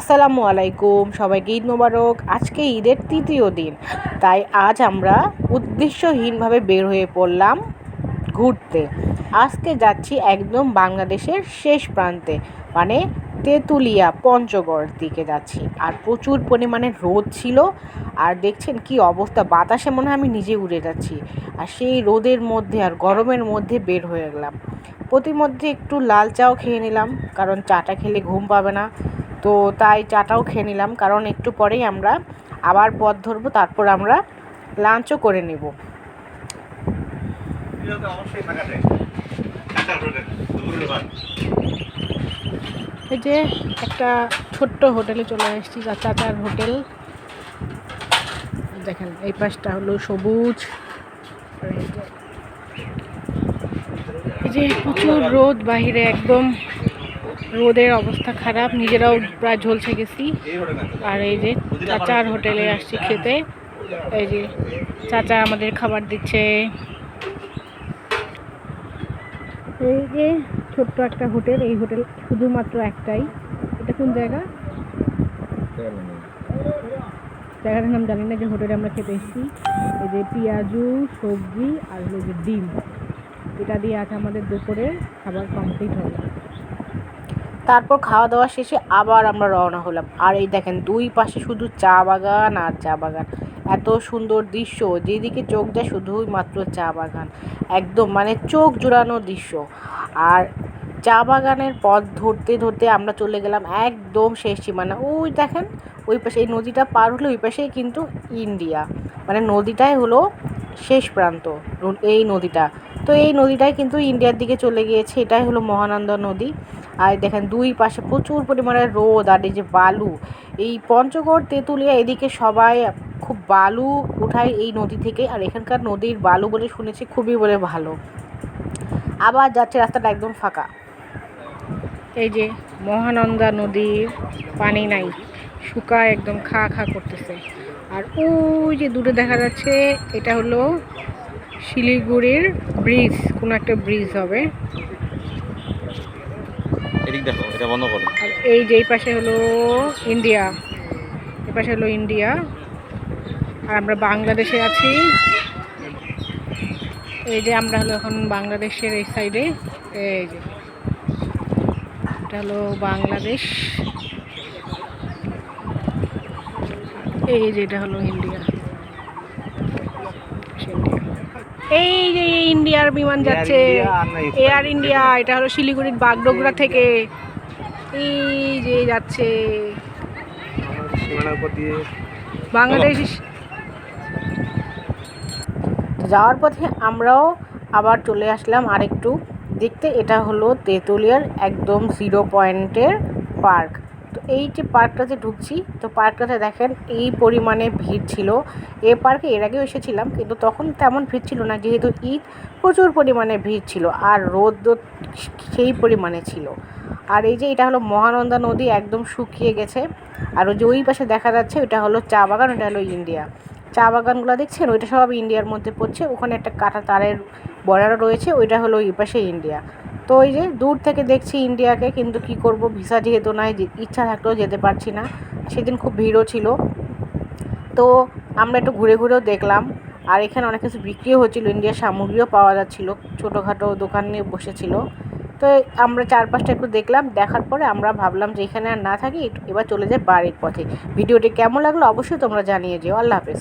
আসসালামু আলাইকুম, সবাইকে ঈদ মোবারক। আজকে ঈদের তৃতীয় দিন, তাই আজ আমরা উদ্দেশ্যহীনভাবে বের হয়ে পড়লাম ঘুরতে। আজকে যাচ্ছি একদম বাংলাদেশের শেষ প্রান্তে মানে তেঁতুলিয়া, পঞ্চগড় দিকে যাচ্ছি। আর প্রচুর পরিমাণে রোদ ছিল, আর দেখছেন কি অবস্থা, বাতাসে মনে হয় আমি নিজে উড়ে যাচ্ছি। আর সেই রোদের মধ্যে আর গরমের মধ্যে বের হয়ে গেলাম। প্রতিমধ্যে একটু লাল চাও খেয়ে নিলাম, কারণ চাটা খেলে ঘুম পাবে না। তো তাই চাটাও খেয়ে নিলাম, কারণ একটু পরেই আমরা আবার পথ ধরবো, তারপর আমরা লাঞ্চও করে নেব। এই যে একটা ছোট্ট হোটেলে চলে এসেছি চাচার হোটেল। দেখেন, এই পাশটা হলো সবুজ। এই যে- প্রচুর রোদ বাহিরে, একদম রোদের অবস্থা খারাপ, নিজেরাও প্রায় ঝলসে গেছি। আর এই যে চাচার হোটেলে আসছি খেতে, এই যে চাচা আমাদের খাবার দিচ্ছে। এই যে ছোট্ট একটা হোটেল, এই হোটেল শুধুমাত্র একটাই। এটা কোন জায়গা? জায়গাটার নাম জানি না, যে হোটেলে আমরা খেতে এসেছি। এই যে পেঁয়াজু, সবজি আর যে ডিম। এটা দিয়ে আজ আমাদের দুপুরে খাবার কমপ্লিট হলো তারপর খাওয়া দাওয়া শেষে আবার আমরা রওনা হলাম। আর এই দেখেন, দুই পাশে শুধু চা বাগান আর চা বাগান। এত সুন্দর দৃশ্য, যেদিকে চোখ যায় শুধুই মাত্র চা বাগান। একদম মানে চোখ জুড়ানো দৃশ্য। আর চা বাগানের পথ ধরতে ধরতে আমরা চলে গেলাম একদম শেষ সীমানা। ওই দেখেন, ওই পাশে এই নদীটা পার হলে ওই পাশেই কিন্তু ইন্ডিয়া। মানে নদীটাই হলো শেষ প্রান্ত, এই নদীটা। তো এই নদীটাই কিন্তু ইন্ডিয়ার দিকে চলে গিয়েছে, এটাই হলো মহানন্দা নদী। আর দেখেন দুই পাশে প্রচুর পরিমাণে রোদ আর এই যে বালু, এই পঞ্চগড়, তেঁতুলিয়া এদিকে সবাই খুব বালু উঠায় এই নদী থেকে, আর এখানকার নদীর বালু বলে শুনেছি খুবই বলে ভালো। আবার যাচ্ছে রাস্তাটা একদম ফাঁকা। এই যে মহানন্দা নদীর পানি নাই শুকায় একদম খা খা করতেছে। আর ওই যে দূরে দেখা যাচ্ছে, এটা হলো শিলিগুড়ির ব্রিজ কোনো একটা ব্রিজ হবে। এদিক দেখো এটা বন্ধ করো। আর এই যে এই পাশে হলো ইন্ডিয়া এই পাশে হলো ইন্ডিয়া। আর আমরা বাংলাদেশে আছি। এই যে আমরা হলো এখন বাংলাদেশের এই সাইডে এই যে। এটা হলো বাংলাদেশ। এই যে এটা হলো ইন্ডিয়া। এই যে ইন্ডিয়ার বিমান যাচ্ছে এয়ার ইন্ডিয়া এটা হলো শিলিগুড়ির বাগডোগরা থেকে। এই যে যাচ্ছে। বাংলাদেশ যাওয়ার পথে আমরাও আবার চলে আসলাম আরেকটু। দেখতে এটা হলো তেঁতুলিয়ার একদম জিরো পয়েন্টের পার্ক তো এই যে পার্কটাতে ঢুকছি, তো পার্কটাতে দেখেন এই পরিমাণে ভিড় ছিল। এ পার্কে এর আগেও এসেছিলাম, কিন্তু তখন তেমন ভিড় ছিল না, যেহেতু ঈদ প্রচুর পরিমাণে ভিড় ছিল আর রোদ সেই পরিমাণে ছিল। আর এই যে এটা হলো মহানন্দা নদী, একদম শুকিয়ে গেছে। আর ওই যে ওই পাশে দেখা যাচ্ছে ওটা হলো চা বাগান ওটা হলো ইন্ডিয়া। চা বাগানগুলো দেখছেন? ওইটা সব ইন্ডিয়ার মধ্যে পড়ছে। ওখানে একটা কাটা তারের বর্ডার রয়েছে, ওইটা হলো এই পাশে ইন্ডিয়া। তো ওই যে দূর থেকে দেখছি ইন্ডিয়াকে, কিন্তু কি করব? ভিসা যেহেতু নাই ইচ্ছা থাকলেও যেতে পারছি না। সেদিন খুব ভিড়ও ছিল। তো আমরা একটু ঘুরে ঘুরেও দেখলাম। আর এখানে অনেক কিছু বিক্রিও হচ্ছিল। ইন্ডিয়ার সামগ্রীও পাওয়া যাচ্ছিল। ছোটোখাটো দোকান নিয়ে বসেছিল। তো আমরা চারপাশটা একটু দেখলাম। দেখার পরে আমরা ভাবলাম যে এখানে আর না থাকি, এবার চলে যাই বাড়ির পথে। ভিডিওটি কেমন লাগল অবশ্যই তোমরা জানিয়ে যেও। আল্লাহ হাফেজ।